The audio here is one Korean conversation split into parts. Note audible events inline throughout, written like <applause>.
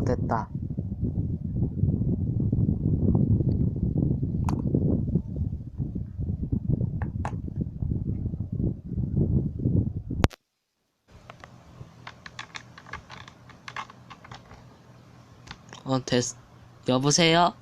어, 됐다. 어, 됐, 여보세요?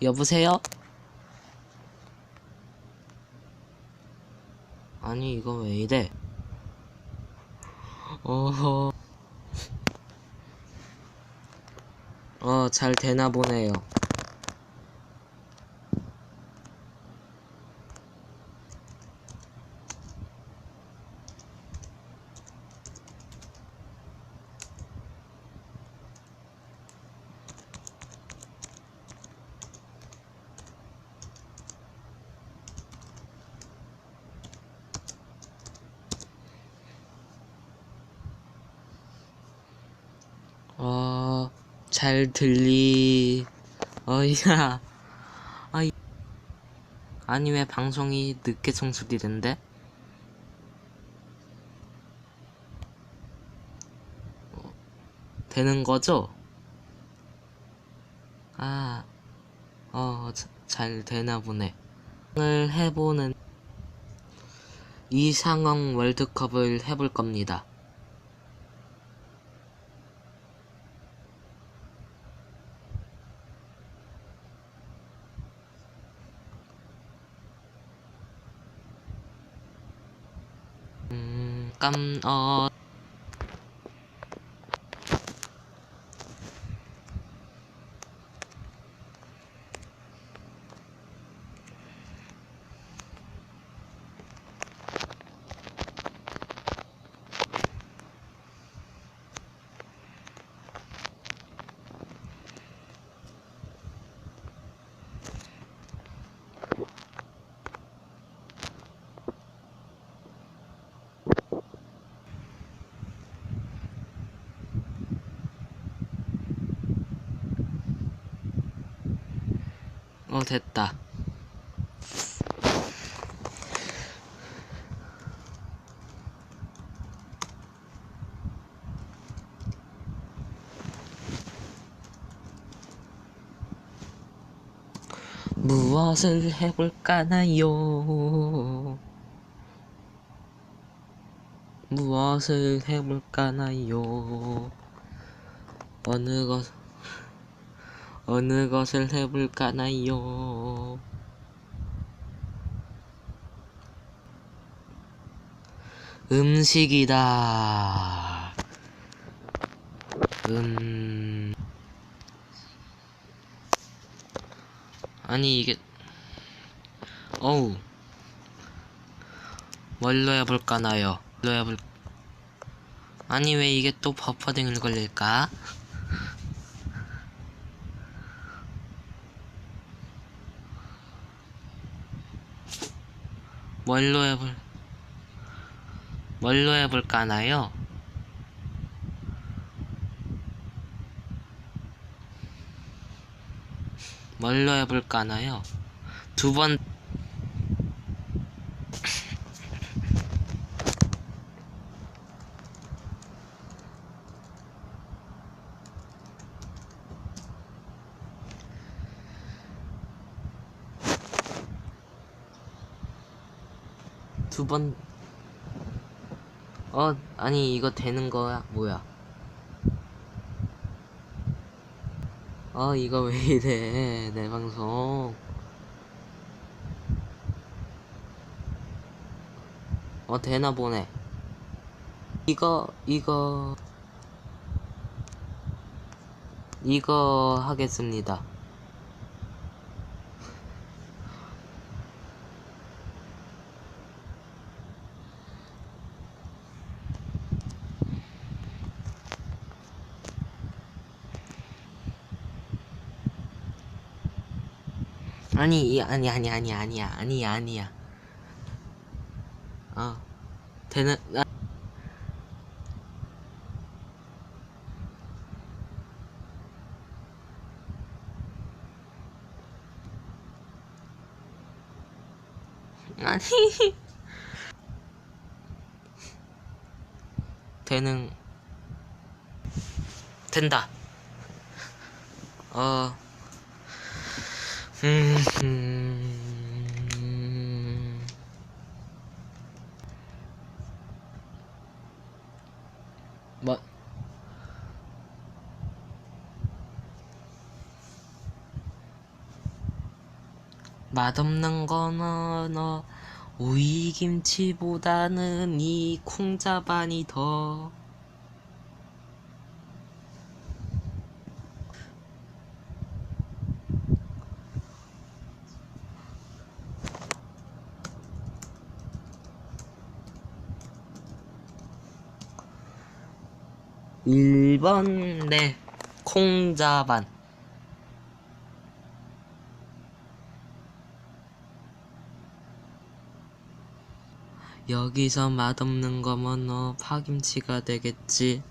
여보세요? 아니, 이거 왜 이래? 어허. 어, 잘 되나 보네요. 어, 잘 들리, 어이야. 아이, 아니, 왜 방송이 늦게 송출이 된대? 어, 되는 거죠? 아, 어, 자- 잘 되나 보네. 을 해보는 이 상황 월드컵을 해볼 겁니다. 음, 깜, 어, 어, 됐다. 무엇을 해볼까나요? 무엇을 해볼까나요? 어느 것, 어느 것을 해볼까나요? 음식이다. 음. 아니, 이게, 어우. 뭘로 해볼까나요? 뭘로 해볼, 아니, 왜 이게 또 버퍼딩을 걸릴까? 뭘로 해볼 뭘로 해볼까나요? 뭘로 해볼까나요? 두 번 두 번, 어, 아니, 이거 되는 거야? 뭐야? 어, 이거 왜 이래, 내 방송. 어, 되나 보네. 이거, 이거, 이거 하겠습니다. 아니, 이- 아니, 아니, 아니, 아니야, 아니, 아니야. 어, 되는, 아, 아니. <laughs> 되는, 된다. 어, 뭐, 맛없는 거는 어, 오이김치보다는 이 콩자반이 더 일번 네. 콩자반. 여기서 맛없는 거면 어 파김치가 되겠지.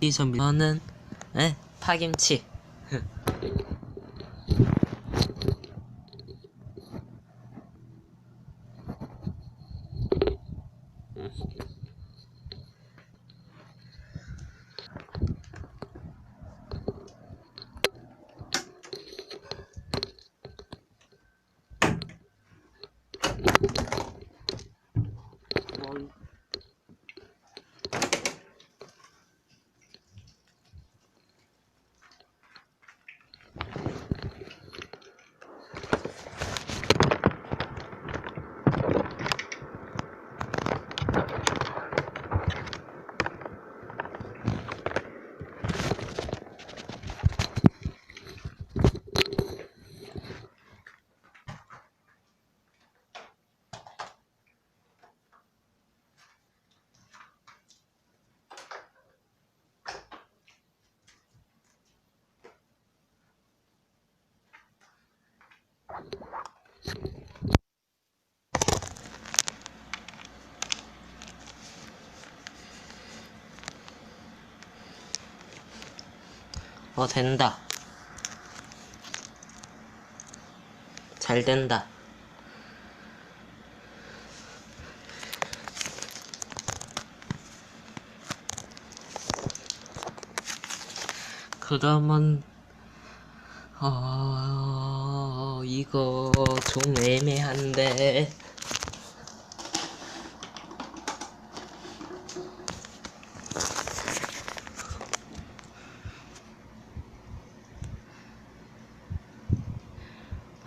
여기서 저는 에? 파김치 <laughs> 어 된다. 잘 된다. 그러면 어 이거 좀 애매한데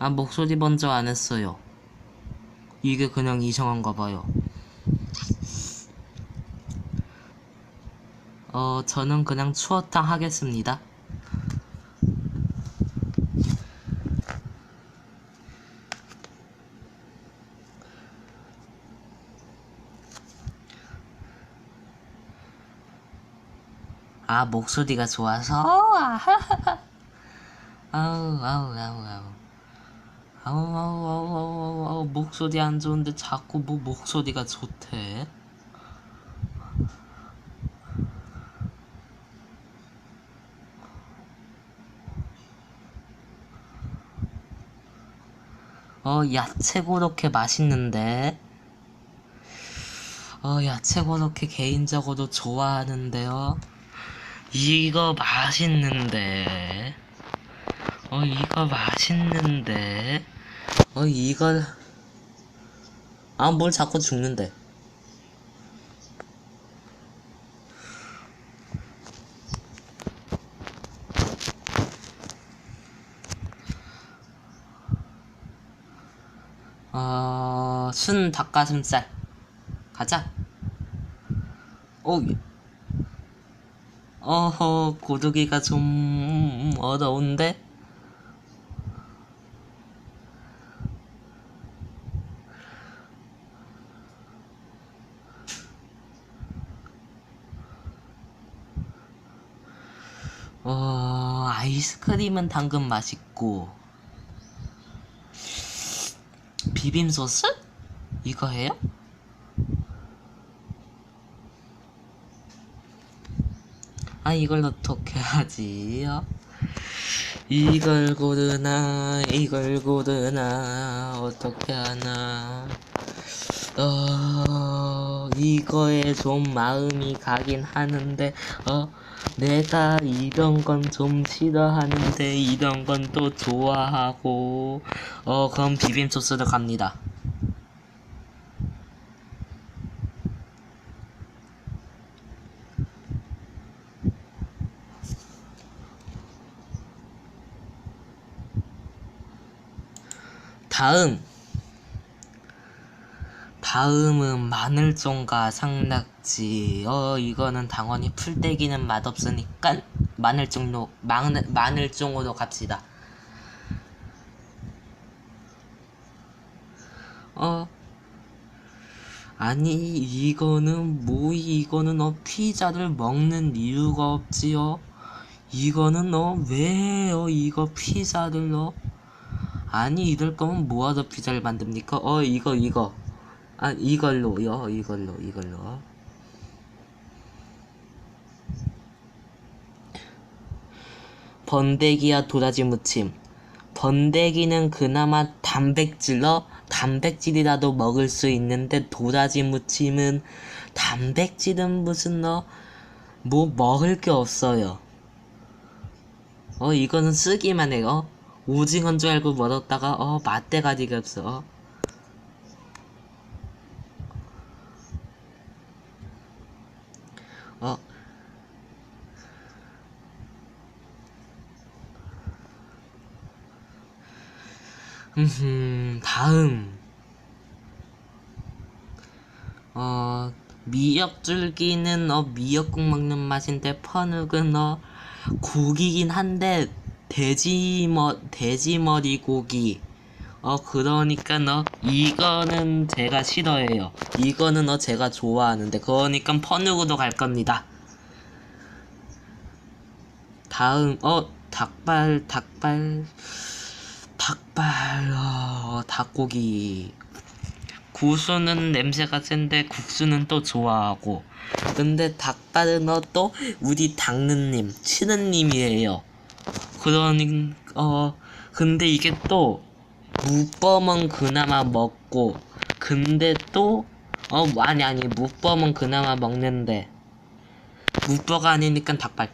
아 목소리 먼저 안 했어요. 이게 그냥 이상한가 봐요. 어 저는 그냥 추어탕 하겠습니다. 아 목소리가 좋아서? 아하하하. 아우 아우 아우 아우 아우 아우 아우 아우 아우 목소리 안 좋은데 자꾸 뭐 목소리가 좋대. 어 야채 고로케 맛있는데? 어 야채 고로케 개인적으로 좋아하는데요? 이거 맛있는데 어 이거 맛있는데. 어 이거. 아 뭘 자꾸 죽는데. 어, 순 닭가슴살. 가자. 오 어허 고르기가 좀 어려운데 어 아이스크림은 당근 맛있고 비빔 소스 이거 해요? 아 이걸 어떻게 하지? 요 이걸 고르나 이걸 고르나 어떻게 하나 어 이거에 좀 마음이 가긴 하는데, 어, 내가 이런 건 좀 싫어하는데, 이런 건 또 좋아하고, 어, 그럼 비빔 소스로 갑니다. 다음. 다음은 마늘종과 상낙지. 어, 이거는 당연히 풀떼기는 맛없으니까 마늘종로 마늘 마늘종으로 갑시다. 어. 아니 이거는 뭐 이거는 어 피자를 먹는 이유가 없지요. 이거는 어 왜요 이거 피자를 어 아니 이럴 거면 뭐하러 피자를 만듭니까? 어 이거 이거 아 이걸로요? 이걸로 이걸로. 번데기와 도라지 무침. 번데기는 그나마 단백질로 단백질이라도 먹을 수 있는데 도라지 무침은 단백질은 무슨 너? 뭐 먹을 게 없어요. 어 이거는 쓰기만 해요. 오징어인 줄 알고 먹었다가 어 맛대가리가 없어 어. 음 다음. 어 미역줄기는 어 미역국 먹는 맛인데 퍼눅은 어 고기긴 한데 돼지 머 돼지머리 고기 어 그러니까 너 이거는 제가 싫어해요. 이거는 어 제가 좋아하는데 그러니까 퍼눅으로 갈 겁니다. 다음 어 닭발 닭발 닭발 어 닭고기. 구수는 냄새가 센데 국수는 또 좋아하고. 근데 닭발은 어또 우리 닭느님 치느님이에요. 그러니 어 근데 이게 또 무범은 그나마 먹고 근데 또 어 아니 아니 무범은 그나마 먹는데. 무버가 아니니까 닭발.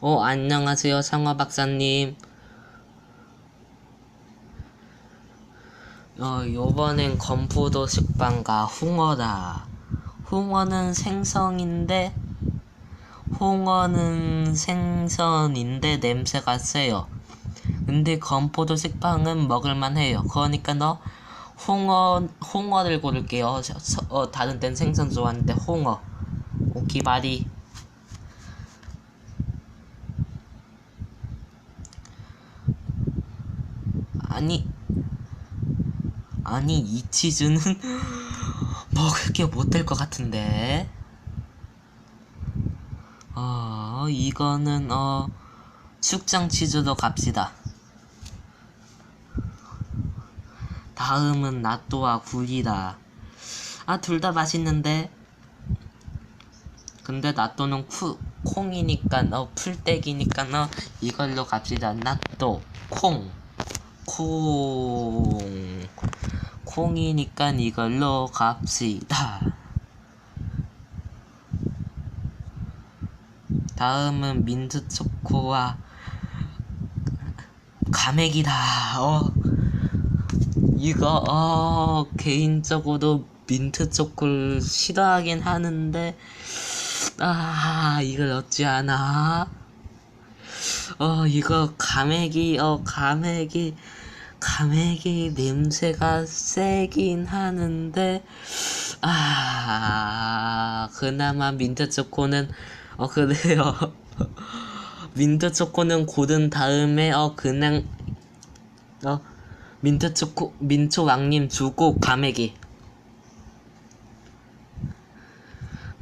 어 안녕하세요 상화 박사님. 어 요번엔 건포도 식빵과 홍어다. 홍어는 생성인데 홍어는 생선인데 냄새가 세요. 근데 건포도 식빵은 먹을만 해요. 그러니까 너 홍어 홍어를 고를게요. 어, 다른 땐 생선 좋아하는데 홍어. 오키바리. 아니 아니 이 치즈는 <laughs> 먹을 게 못 될 것 같은데. 어, 이거는, 어, 숙장 치즈로 갑시다. 다음은 나또와 굴이다. 아, 둘 다 맛있는데. 근데 나또는 쿠, 콩이니까, 어, 풀떼기니까, 어, 이걸로 갑시다. 나또, 콩, 콩. 콩이니까 이걸로 갑시다. 다음은 민트 초코와 가맥이다. 어. 이거 어 개인적으로 민트 초코를 싫어하긴 하는데 아 이걸 어찌하나? 어 이거 가맥이 어 가맥이 가맥이 냄새가 세긴 하는데 아 그나마 민트 초코는 어 그래요. <laughs> 민트 초코는 고른 다음에 어 그냥 어 민트 초코 민초 왕님 주고 가맥이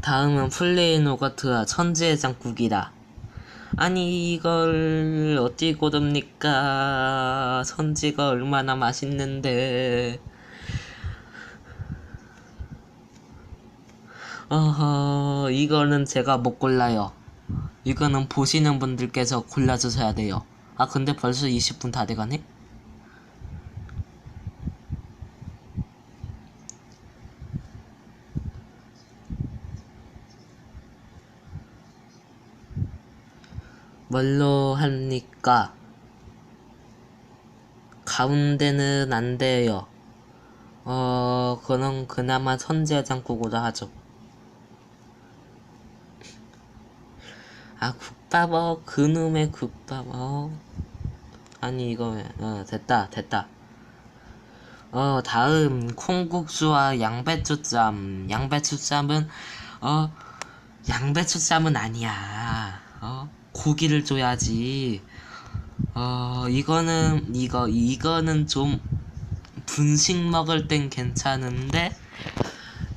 다음은 플레인 오거트와 천지해장국이다. 아니 이걸 어찌 고릅니까? 선지가 얼마나 맛있는데 어허, 이거는 제가 못 골라요. 이거는 보시는 분들께서 골라주셔야 돼요. 아, 근데 벌써 20분 다 돼가네? 뭘로 합니까? 가운데는 안 돼요. 어, 그건 그나마 선제장국으로 하죠. 국밥, 어, 그놈의 국밥, 어. 아니, 이거, 어, 됐다, 됐다. 어, 다음, 콩국수와 양배추쌈. 양배추쌈은, 어, 양배추쌈은 아니야. 어, 고기를 줘야지. 어, 이거는, 이거, 이거는 좀, 분식 먹을 땐 괜찮은데,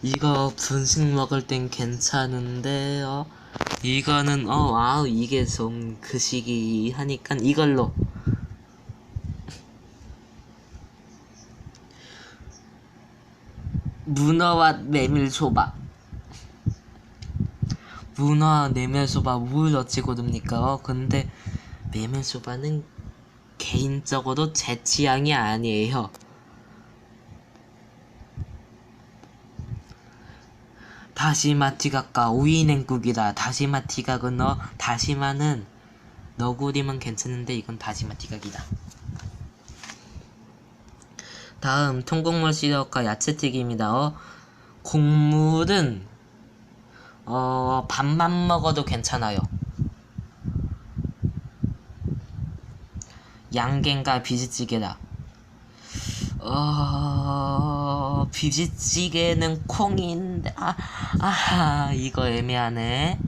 이거 분식 먹을 땐 괜찮은데, 어, 이거는, 어, 아우, 이게 좀, 그 시기 하니까 이걸로. 문어와 메밀소바. 문어와 메밀소바 뭘 어찌 고릅니까? 어, 근데 메밀소바는 개인적으로 제 취향이 아니에요. 다시마 티각과 오이 냉국이다. 다시마 티각은 너 다시마는 너구리면 괜찮은데 이건 다시마 티각이다. 다음 통곡물 시럽과 야채튀김이다. 어, 곡물은 어 밥만 먹어도 괜찮아요. 양갱과 비지찌개다. 어 비지찌개는 있는데 아 아하 이거 애매하네.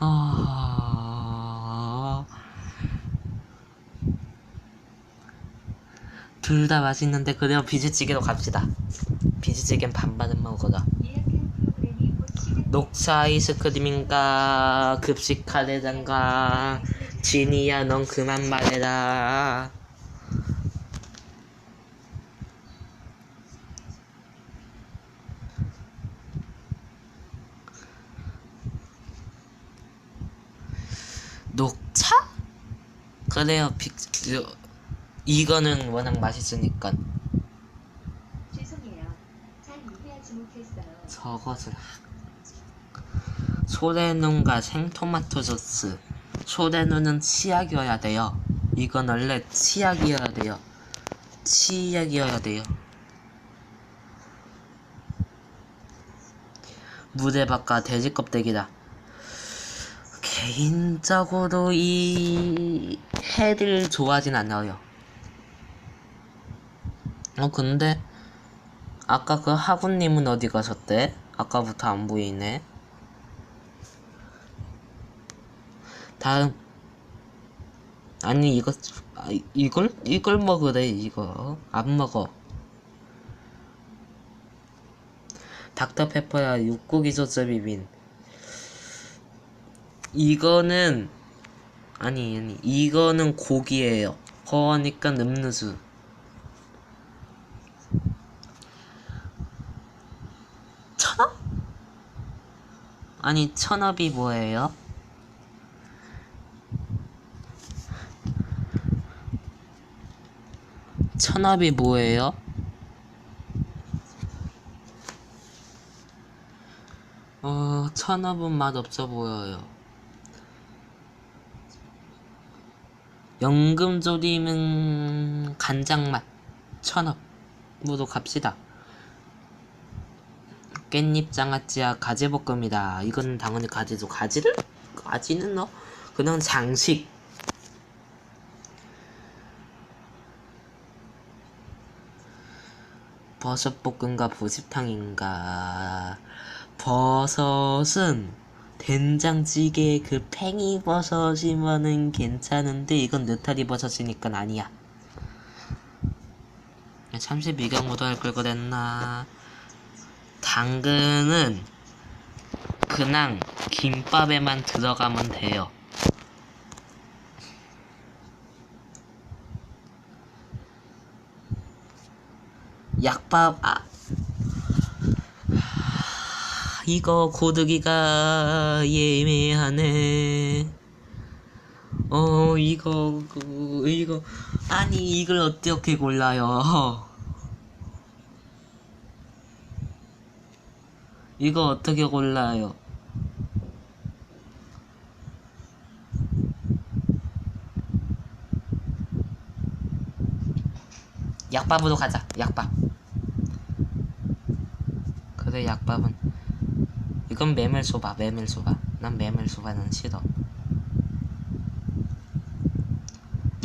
어... 둘 다 맛있는데 그래요 비지찌개로 갑시다. 비지찌개는 반반은 먹어라. 녹차 아이스크림인가 급식 카레단가 지니야 넌 그만 말해라 녹차? 그래요 빅 요- 이거는 워낙 맛있으니까 죄송해요. 잘 이해하지 못했어요. 저것을 소래눈과 생토마토 소스 소래눈은 치약이어야 돼요 이건 원래 치약이어야 돼요 치약이어야 돼요 무대박과 돼지 껍데기다 개인적으로 이 해를 좋아하진 않아요 어 근데 아까 그 하구님은 어디 가셨대? 아까부터 안 보이네. 다음. 아니 이거 아, 이걸 이걸 먹으래 이거 안 먹어. 닥터페퍼야 육고기 소스 비빔. 이거는 아니 아니 이거는 고기예요. 그러니까 음료수. 천업? 아니 천업이 뭐예요? 천업이 뭐예요? 어 천업은 맛 없어 보여요. 연금조림은 간장 맛 천업으로 갑시다. 깻잎 장아찌와 가지볶음이다. 이건 당연히 가지죠. 가지를? 가지는 너 그냥 장식. 버섯볶음과 보십탕인가. 버섯은 된장찌개에 그 팽이버섯이면은 괜찮은데 이건 느타리 버섯이니까 아니야. 참치 미경무도 할 걸 그랬나. 당근은 그냥 김밥에만 들어가면 돼요. 약밥 아 이거 고드기가 예매하네. 어 이거 그, 이거. 아니 이걸 어떻게 골라요? 이거 어떻게 골라요? 약밥으로 가자 약밥. 그래 약밥은. 이건 메밀소바 메밀소바. 난 메밀소바는 싫어.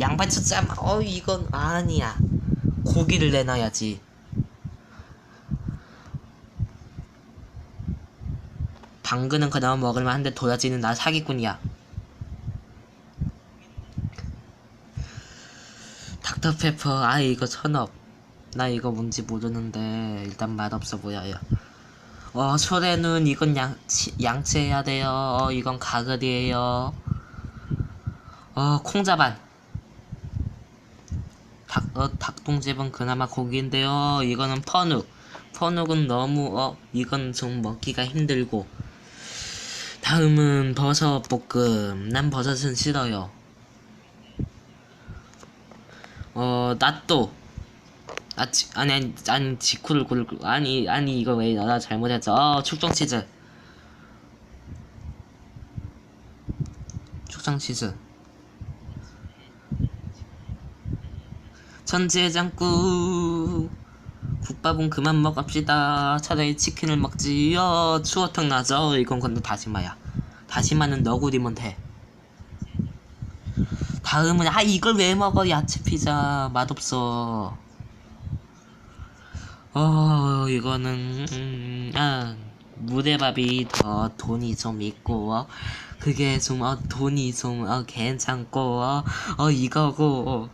양배추 쌈어 이건 아니야. 고기를 내놔야지. 당근은 그나마 먹을만 한데 도라지는 나 사기꾼이야. 닥터페퍼 아 이거 천업 나 이거 뭔지 모르는데 일단 맛없어 보여요 어 소래는 이건 양, 양치해야 돼요. 어 이건 가글이에요. 어 콩자반. 닭, 어, 닭똥집은 그나마 고기인데요. 이거는 퍼눅 퍼눅은 너무 어 이건 좀 먹기가 힘들고. 다음은 버섯 볶음. 난 버섯은 싫어요. 어, 나또 아, 지, 아니, 아니, 아니, 지쿠를 고를, 아니, 아니, 이거 왜, 나 잘못했어. 어, 축정 치즈. 축정 치즈. 천지해장국. 국밥은 그만 먹읍시다. 차라리 치킨을 먹지. 어, 추어탕 나죠. 이건 근데 다시마야. 다시마는 너구리면 돼. 다음은 아 이걸 왜 먹어 야채 피자 맛없어 어 이거는 음, 아 무대밥이 더 돈이 좀 있고 어, 그게 좀 어, 돈이 좀 어, 괜찮고 어, 어 이거고